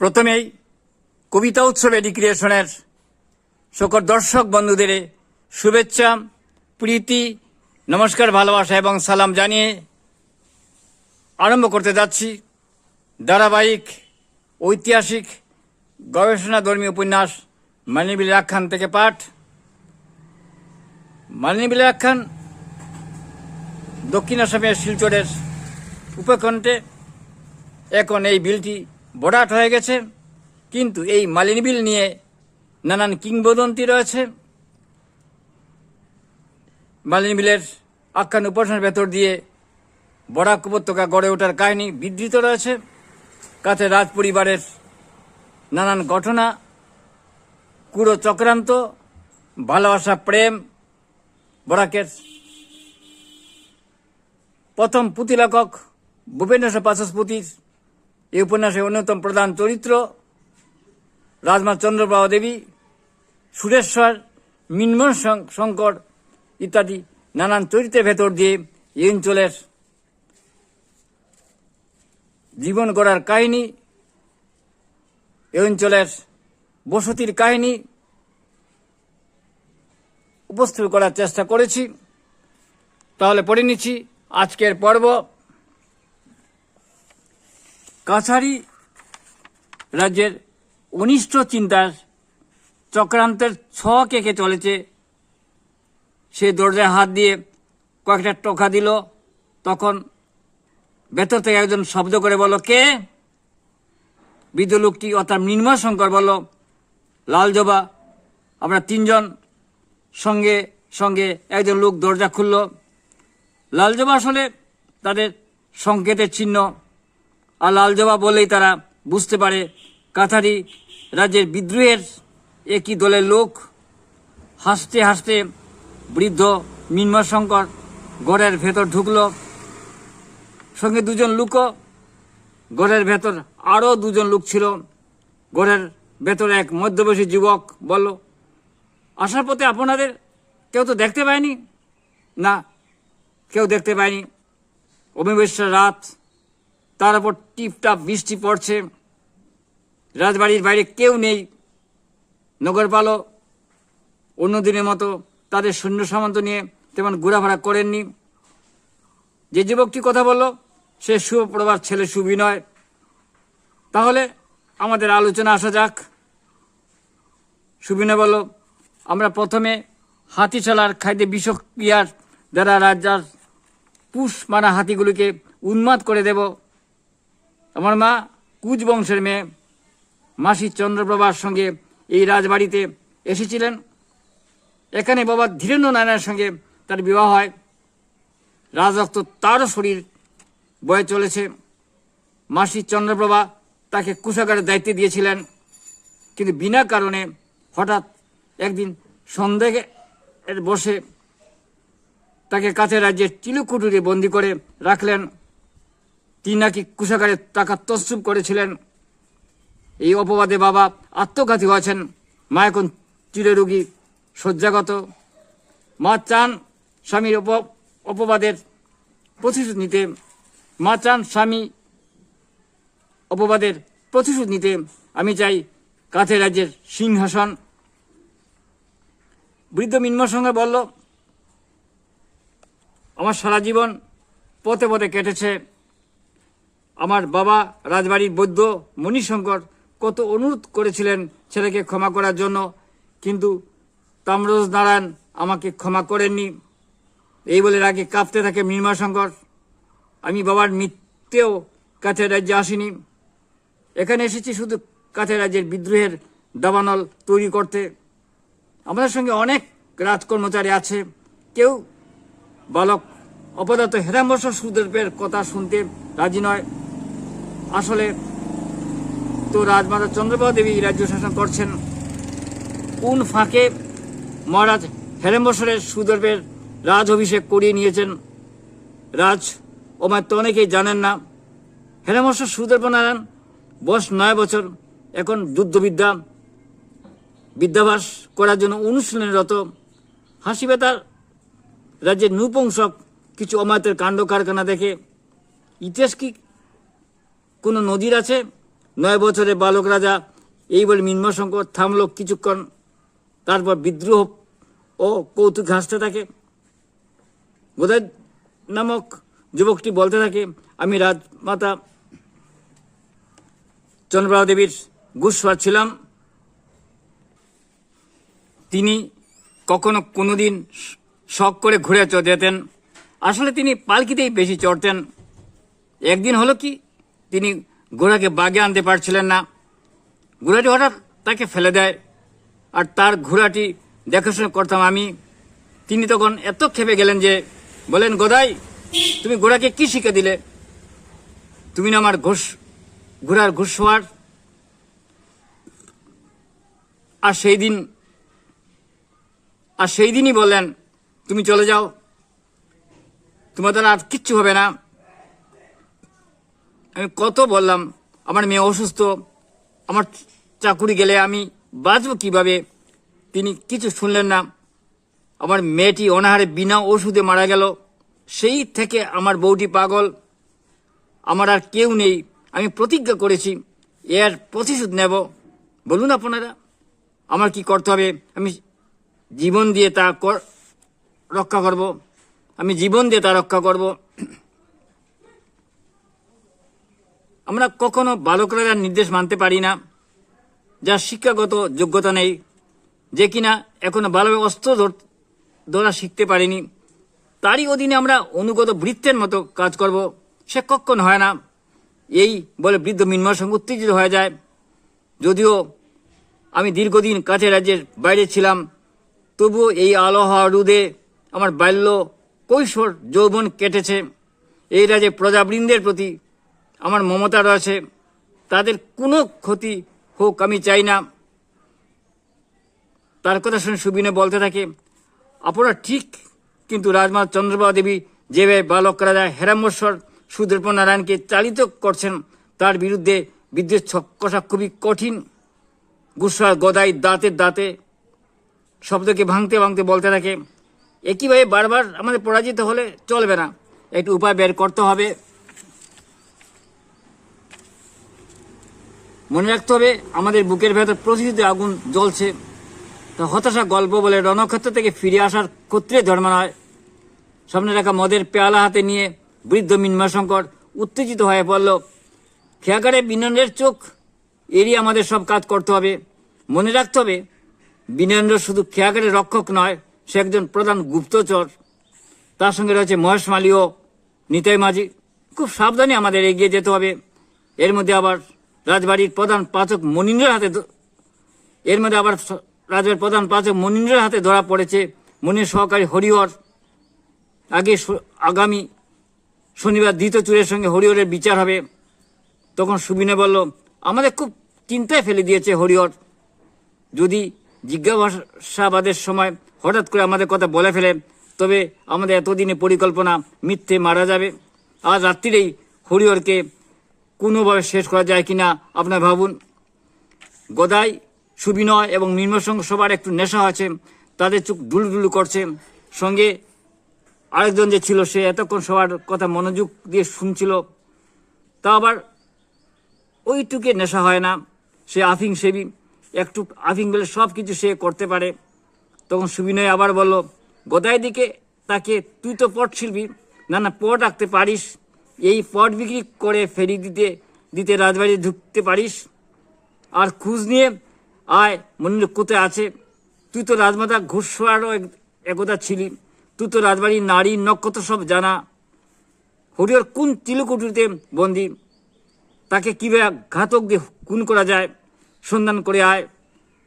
প্রথমেই কবিতা উৎসব এডুক্রিয়েশনের সকল দর্শক বন্ধুদের শুভেচ্ছা, প্রীতি, নমস্কার, ভালোবাসা এবং সালাম জানিয়ে আরম্ভ করতে যাচ্ছি। ধারাবাহিক, ঐতিহাসিক, গবেষণাধর্মী উপন্যাস মানিবিল আখ্যান থেকে পাঠ। মানিবিল আখ্যান দক্ষিণ আসামের শিলচরের উপকণ্ঠে এখন এই বিলটি বড়াট হয়ে গেছে। কিন্তু এই মালিনী বিল নিয়ে নানান কিংবদন্তি রয়েছে। মালিনী বিলের আখ্যান উপাসনার ভেতর দিয়ে বরাক উপত্যকা গড়ে ওঠার কাহিনী বিধৃত রয়েছে। কাছে রাজ পরিবারের নানান ঘটনা, কুড়ো চক্রান্ত, ভালোবাসা, প্রেম, বরাকের প্রথম পুঁথিলেখক ভূপেন্দ্র বাচস্পতির এই উপন্যাসের অন্যতম প্রধান চরিত্র রাজমা চন্দ্রপ্রভা দেবী সুরেশ্বর, মিনমোহন শং- শঙ্কর ইত্যাদি নানান চরিত্রের ভেতর দিয়ে এই অঞ্চলের জীবন গড়ার কাহিনী, এই অঞ্চলের বসতির কাহিনী উপস্থিত করার চেষ্টা করেছি। তাহলে পড়ে নিচ্ছি আজকের পর্ব। কাছাড়ি রাজ্যের অনিষ্ট চিন্তার চক্রান্তের ছক এঁকে চলেছে। সে দরজায় হাত দিয়ে কয়েকটা টোকা দিল। তখন ভেতর থেকে একজন শব্দ করে বলো কে? বৃদ্ধ লোকটি অর্থাৎ মৃন্ময় শঙ্কর বলল, লাল জবা। আমরা তিনজন সঙ্গে সঙ্গে একজন লোক দরজা খুলল। লাল জবা আসলে তাদের সংকেতের চিহ্ন। আর লাল জবা বলেই তারা বুঝতে পারে কাথারি রাজ্যের বিদ্রোহের একই দলের লোক। হাসতে হাসতে বৃদ্ধ মিন্ময় শঙ্কর গড়ের ভেতর ঢুকল। সঙ্গে দুজন লোকও গড়ের ভেতর, আরও দুজন লোক ছিল। গড়ের ভেতর এক মধ্যবয়সী যুবক বলল, আসার পথে আপনাদের কেউ তো দেখতে পায়নি? না, কেউ দেখতে পায়নি। অমিবেশ্বার রাত তার উপর টিপটাপ বৃষ্টি পড়ছে। রাজবাড়ির বাইরে কেউ নেই। নগরপালও অন্য দিনের মতো তাদের সৈন্য সামন্ত নিয়ে তেমন ঘোরাফেরা করেননি। যে যুবকটি কথা বলল, সে শুভপ্রভার ছেলে সুবিনয়। তাহলে আমাদের আলোচনা আসা যাক। সুবিনয় বলল, আমরা প্রথমে হাতিশালার খাদ্যে বিষক্রিয়ার দ্বারা রাজার পুষ মারা হাতিগুলিকে উন্মাদ করে দেব। আমার মা কুচ বংশের মেয়ে। মাসি চন্দ্রপ্রভার সঙ্গে এই রাজবাড়িতে এসেছিলেন। এখানে বাবা ধীরেন্দ্র নারায়ণের সঙ্গে তার বিবাহ হয়। রাজরক্ত তারও শরীর বয়ে চলেছে। মাসি চন্দ্রপ্রভা তাকে কুষাগারের দায়িত্ব দিয়েছিলেন। কিন্তু বিনা কারণে হঠাৎ একদিন সন্দেহে বসে তাকে কাছে রাজ্যের চিলুকুটুরে বন্দি করে রাখলেন। তিনি নাকি কুষাগারে টাকা তসরুপ করেছিলেন। এই অপবাদে বাবা আত্মঘাতী হয়েছেন। মা এখন চিররোগী, শয্যাগত। মা চান স্বামীর অপ, অপবাদের প্রতিশোধ নিতে। মা চান স্বামী অপবাদের প্রতিশোধ নিতে। আমি চাই কাছে রাজ্যের সিংহাসন। বৃদ্ধ মিন্ময় সঙ্গে বলল, আমার সারা জীবন পথে পথে কেটেছে। আমার বাবা রাজবাড়ির বৈদ্য মণিশঙ্কর কত অনুরোধ করেছিলেন ছেলেকে ক্ষমা করার জন্য, কিন্তু তাম্রজ নারায়ণ আমাকে ক্ষমা করেননি। এই বলে রাগে কাঁপতে থাকে মৃন্ময় শঙ্কর আমি বাবার মৃত্যুও কাছে রাজ্যে আসিনি। এখানে এসেছি শুধু কাছে রাজ্যের বিদ্রোহের দাবানল তৈরি করতে। আমাদের সঙ্গে অনেক রাজ কর্মচারী আছে। কেউ বালক অপদার্থ হেরাম্বস সুদেবের কথা শুনতে রাজি নয়। আসলে তো রাজমাতা চন্দ্রপ্রভা দেবী রাজ্য শাসন করছেন কোন ফাঁকে? মহারাজ হেরেম্বসরের সুদর্বের রাজ অভিষেক করিয়ে নিয়েছেন। রাজ, ওমায় তো অনেকেই জানেন না। হেরেম্বসর সুদর্ব নারায়ণ বয়স নয় বছর, এখন যুদ্ধবিদ্যা বিদ্যাভাস করার জন্য অনুশীলনরত। হাসিবে তার রাজ্যের নৃপংসক কিছু অমায়তের কাণ্ড কারখানা দেখে ইতিহাস কি কোনো নদীর আছে? নয় বছরে বালক রাজা এই বলে মিন্মশঙ্কর থামল কিছুক্ষণ, তারপর বিদ্রোহ ও কৌতুক হাসতে থাকে। বোধহয় নামক যুবকটি বলতে থাকে, আমি রাজমাতা চন্দ্রপ্রভা দেবীর গুসবার ছিলাম। তিনি কখনো কোনোদিন শখ করে ঘুরে যেতেন। আসলে তিনি পালকিতেই বেশি চড়তেন। একদিন হলো কি তিনি ঘোড়াকে বাগে আনতে পারছিলেন না। ঘোড়াটি হঠাৎ তাকে ফেলে দেয়। আর তার ঘোড়াটি দেখাশোনা করতাম আমি। তিনি তখন এত খেপে গেলেন যে বলেন, গোদাই, তুমি ঘোড়াকে কি শিখে দিলে? তুমি না আমার ঘোষ, ঘোড়ার ঘুষোয়ার আর সেই দিন, আর সেই দিনই বললেন, তুমি চলে যাও। তোমার দ্বারা আর কিচ্ছু হবে না। আমি কত বললাম, আমার মেয়ে অসুস্থ, আমার চাকুরি গেলে আমি বাঁচব কীভাবে? তিনি কিছু শুনলেন না। আমার মেয়েটি অনাহারে বিনা ওষুধে মারা গেল। সেই থেকে আমার বউটি পাগল। আমার আর কেউ নেই। আমি প্রতিজ্ঞা করেছি, এর প্রতিশোধ নেব। বলুন আপনারা, আমার কি করতে হবে? আমি জীবন দিয়ে তা রক্ষা করব। আমি জীবন দিয়ে তা রক্ষা করব। আমরা কখনো বালকরা নির্দেশ মানতে পারি না যার শিক্ষাগত যোগ্যতা নেই, যে কিনা এখনও ভালোভাবে অস্ত্র ধর- শিখতে পারিনি। তারই অধীনে আমরা অনুগত বৃত্তের মতো কাজ করব। সে কখন হয় না। এই বলে বৃদ্ধ মিনময় সঙ্গে উত্তেজিত হয়ে যায়। যদিও আমি দীর্ঘদিন কাছে রাজ্যের বাইরে ছিলাম, তবুও এই আলোহা রুদে আমার বাল্য কৈশোর যৌবন কেটেছে। এই রাজ্যে প্রজাবৃন্দের প্রতি আমার মমতা রয়েছে তাদের কোনো ক্ষতি হোক, আমি চাই না। তার কথা শুনে সুবিনে বলতে থাকে, আপনারা ঠিক কিন্তু রাজমা চন্দ্রবাবু দেবী যেভাবে বালক রাজা হেরামশ্বর সুদর্প নারায়ণকে চালিত করছেন, তার বিরুদ্ধে বিদ্যুৎ কষা খুবই কঠিন। গুসার গদাই দাঁতের দাঁতে শব্দকে ভাঙতে ভাঙতে বলতে থাকে, একইভাবে বারবার আমাদের পরাজিত হলে চলবে না। একটু উপায় বের করতে হবে। মনে রাখতে হবে, আমাদের বুকের ভেতর প্রতিনিধি আগুন জ্বলছে। তা হতাশা গল্প বলে রণক্ষেত্র থেকে ফিরে আসার ক্ষত্রে ধর্মানয়। সামনে রাখা মদের পেয়ালা হাতে নিয়ে বৃদ্ধ মিন্ময়শঙ্কর উত্তেজিত হয়ে পড়ল খেয়াঘাটে বিনন্দের চোখ এড়িয়ে আমাদের সব কাজ করতে হবে। মনে রাখতে হবে বিনন্দ শুধু খেয়াঘাটের রক্ষক নয়, সে একজন প্রধান গুপ্তচর। তার সঙ্গে রয়েছে মহেশ মালি ও নিতাই মাঝি। খুব সাবধানে আমাদের এগিয়ে যেতে হবে। এর মধ্যে আবার রাজবাড়ির প্রধান পাচক মনীন্দ্রের হাতে এর মধ্যে আবার রাজবাড়ির প্রধান পাচক মনীন্দ্রের হাতে ধরা পড়েছে। মনির সহকারী হরিহর। আগে আগামী শনিবার দ্বিতীয় চুরের সঙ্গে হরিহরের বিচার হবে। তখন সুবিনে বলল, আমাদের খুব চিন্তায় ফেলে দিয়েছে হরিহর। যদি জিজ্ঞাসাবাদের সময় হঠাৎ করে আমাদের কথা বলে ফেলে, তবে আমাদের এতদিনে পরিকল্পনা মিথ্যে মারা যাবে। আজ রাত্রিরেই হরিহরকে কোনোভাবে শেষ করা যায় কিনা আপনার ভাবুন। গদাই, সুবিনয় এবং নির্মসঙ্গ সবার একটু নেশা আছে, তাদের চোখ ডুলডুলু করছে। সঙ্গে আরেকজন যে ছিল, সে এতক্ষণ সবার কথা মনোযোগ দিয়ে শুনছিল। তা আবার ওইটুকে নেশা হয় না, সে আফিং সেবি। একটু আফিং বলে সব কিছু সে করতে পারে। তখন সুবিনয় আবার বলল, গোদাই দিকে তাকে তুই তো পট শিল্পী না না, পট আঁকতে পারিস। এই পট বিক্রি করে ফেরি দিতে দিতে রাজবাড়ি ঢুকতে পারিস? আর খুঁজ নিয়ে আয়, মনির কোথায় আছে? তুই তো রাজমাতা ঘুষারও একদা ছিলি। তুই তো রাজবাড়ির নারী, নক্ষত্র সব জানা। হরিহর কোন তিলকুটিতে বন্দি? তাকে কীভাবে ঘাতক দিয়ে খুন করা যায়? সন্ধান করে আয়।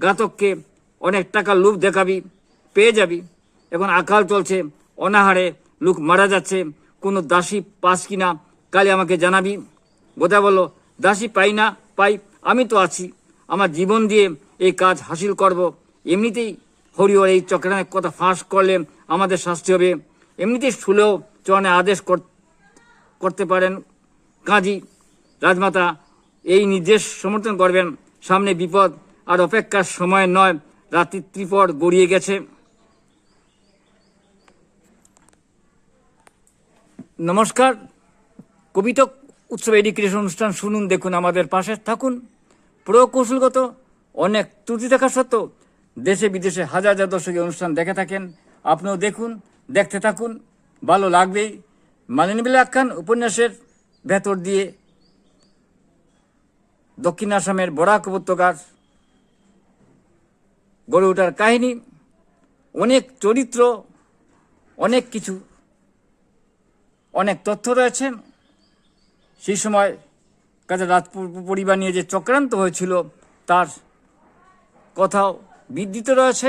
ঘাতককে অনেক টাকা লোভ দেখাবি, পেয়ে যাবি। এখন আকাল চলছে, অনাহারে লোক মারা যাচ্ছে। কোনো দাসী পাস কিনা, কালে আমাকে জানাবি। বোধা বলল দাসী পাই না, পাই, আমি তো আছি। আমার জীবন দিয়ে এই কাজ হাসিল করব। এমনিতেই হরিহর এই চক্রানের কথা ফাঁস করলে আমাদের শাস্তি হবে। এমনিতেই শুলেও চরণে আদেশ কর- করতে পারেন। কাজী, রাজমাতা, এই নির্দেশ সমর্থন করবেন। সামনে বিপদ আর অপেক্ষার সময় নয়, রাত্রি ত্রিপর গড়িয়ে গেছে। নমস্কার। কবিতা উৎসব এডুকেশন অনুষ্ঠান শুনুন, দেখুন আমাদের পাশে থাকুন। প্রকৌশলগত অনেক ত্রুটি থাকা সত্ত্বেও দেশে বিদেশে হাজার হাজার দর্শকের অনুষ্ঠান দেখে থাকেন। আপনিও দেখুন, দেখতে থাকুন। ভালো লাগবেই। মালিনীবিল আখ্যান উপন্যাসের ভেতর দিয়ে দক্ষিণ আসামের বরাক উপত্যকার গড়ে ওঠার কাহিনী। অনেক চরিত্র, অনেক কিছু অনেক তথ্য রয়েছে। সেই সময় কাজে রাজ পরিবার নিয়ে যে চক্রান্ত হয়েছিল, তার কথাও বিদ্যিত রয়েছে।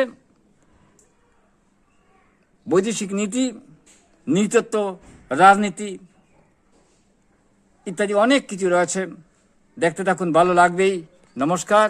বৈদেশিক নীতি নৃতত্ব রাজনীতি ইত্যাদি অনেক কিছু রয়েছে। দেখতে থাকুন, ভালো লাগবেই। নমস্কার।